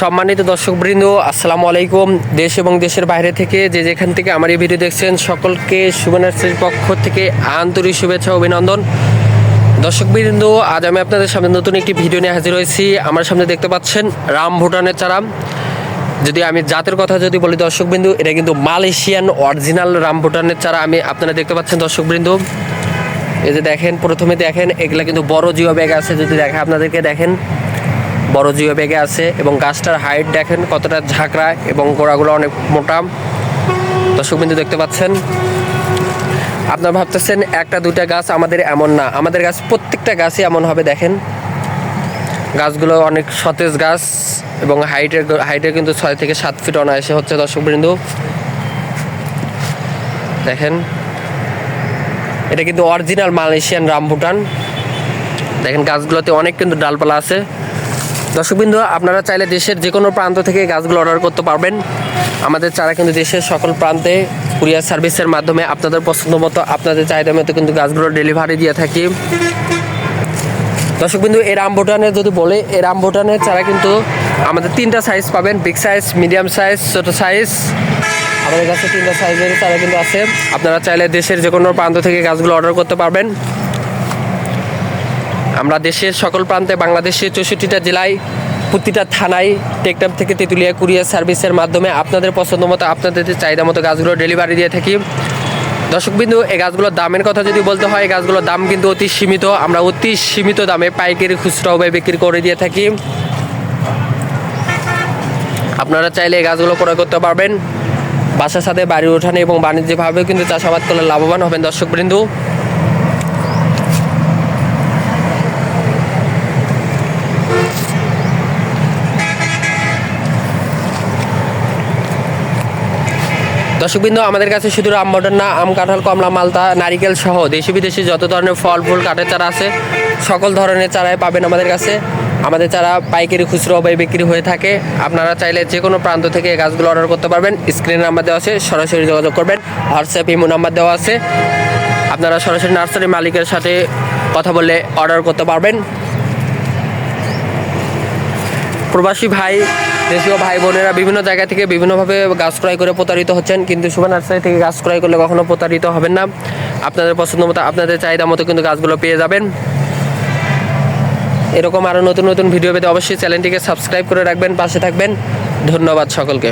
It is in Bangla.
সম্মানিত দর্শকবৃন্দ, আসসালামু আলাইকুম। দেশ এবং দেশের বাইরে থেকে যে যেখান থেকে আমার এই ভিডিও দেখছেন, সকলকে শুভনার্সের পক্ষ থেকে আন্তরিক শুভেচ্ছা, অভিনন্দন। দর্শকবৃন্দ, আজ আমি আপনাদের সামনে নতুন একটি ভিডিও নিয়ে হাজির হয়েছি। আমার সামনে দেখতে পাচ্ছেন রাম ভুটানের চারা। যদি আমি জাতের কথা যদি বলি দর্শকবৃন্দু, এটা কিন্তু মালয়েশিয়ান অরিজিনাল রাম ভুটানের চারা। আমি আপনারা দেখতে পাচ্ছেন দর্শকবৃন্দ। এই যে দেখেন, প্রথমে দেখেন, এগুলা কিন্তু বড় জিও ব্যাগ আছে। যদি দেখে আপনাদেরকে দেখেন বড় জিও ব্যাগে আছে এবং গাছটার হাইট দেখেন কতটা ঝাঁকড়া এবং গোড়াগুলো অনেক মোটা। দর্শক বিন্দু দেখতে পাচ্ছেন? আপনারা ভাবতেছেন একটা, দুইটা গাছ আমাদের এমন না। আমাদের গাছ প্রত্যেকটা গাছই এমন হবে, দেখেন। গাছগুলো অনেক সতেজ গাছ এবং হাইটের হাইটের কিন্তু ছয় থেকে সাত ফিট অনায়াসে হচ্ছে, দর্শক বিন্দু। দেখেন। এটা কিন্তু অরিজিনাল মালয়েশিয়ান রামবুটান দেখেন গাছগুলোতে অনেক কিন্তু ডালপালা আছে। দর্শকবৃন্দ, আপনারা চাইলে দেশের যে কোনো প্রান্ত থেকে গাছগুলো অর্ডার করতে পারবেন। আমাদের চারা কিন্তু দেশের সকল প্রান্তে কুরিয়ার সার্ভিসের মাধ্যমে আপনাদের পছন্দ মতো, আপনাদের চাহিদা মতো কিন্তু গাছগুলো ডেলিভারি দিয়ে থাকি। দর্শকবিন্দু এই রাম ভুটানের যদি বলে এই রাম ভুটানের চারা কিন্তু আমাদের তিনটা সাইজ পাবেন বিগ সাইজ মিডিয়াম সাইজ ছোট সাইজ আমাদের কাছে তিনটা সাইজের চারা কিন্তু আছে। আপনারা চাইলে দেশের যে কোনো প্রান্ত থেকে গাছগুলো অর্ডার করতে পারবেন। আমরা দেশের সকল প্রান্তে বাংলাদেশের চৌষট্টিটা জেলায়, প্রতিটা থানায় টেকটাপ থেকে তেঁতুলিয়া কুরিয়ার সার্ভিসের মাধ্যমে আপনাদের পছন্দ মতো আপনাদের চাহিদা মতো গাছগুলো ডেলিভারি দিয়ে থাকি। দর্শকবিন্দু, এই গাছগুলোর দামের কথা যদি বলতে হয়, এই গাছগুলোর দাম কিন্তু অতি সীমিত। আমরা অতি সীমিত দামে পাইকারি খুচরা বিক্রি করে দিয়ে থাকি। আপনারা চাইলে এই গাছগুলো ক্রয় করতে পারবেন। বাসার সাথে বাড়ি ওঠানে এবং বাণিজ্যিকভাবেও কিন্তু চাষাবাদ করলে লাভবান হবেন দর্শকবৃন্দু। দর্শকবৃন্দ, আমাদের কাছে শুধু আম মটর না, আম, কাঁঠাল, কমলা মালতা নারিকেল সহ দেশি বিদেশি যত ধরনের ফল, ফুল, কাঠের চারা আছে, সকল ধরনের চারাই পাবেন আমাদের কাছে। আমাদের চারা পাইকারি খুচরো বা বিক্রি হয়ে থাকে। আপনারা চাইলে যে কোনো প্রান্ত থেকে গাছগুলো অর্ডার করতে পারবেন। স্ক্রিনে নাম্বার দেওয়া আছে, সরাসরি যোগাযোগ করবেন। হোয়াটসঅ্যাপ, ইমো নাম্বার দেওয়া আছে। আপনারা সরাসরি নার্সারি মালিকের সাথে কথা বলে অর্ডার করতে পারবেন। প্রবাসী ভাই দেশীয় ভাই বোনেরা বিভিন্ন জায়গা থেকে বিভিন্নভাবে গাছ ক্রয় করে প্রতারিত হচ্ছেন, কিন্তু শুভ নার্সারি থেকে গাছ ক্রয় করলে কখনো প্রতারিত হবেন না। আপনাদের পছন্দ মতো, আপনাদের চাহিদা মতো কিন্তু গাছগুলো পেয়ে যাবেন। এরকম আরও নতুন নতুন ভিডিও পেতে অবশ্যই চ্যানেলটিকে সাবস্ক্রাইব করে রাখবেন, পাশে থাকবেন। ধন্যবাদ সকলকে।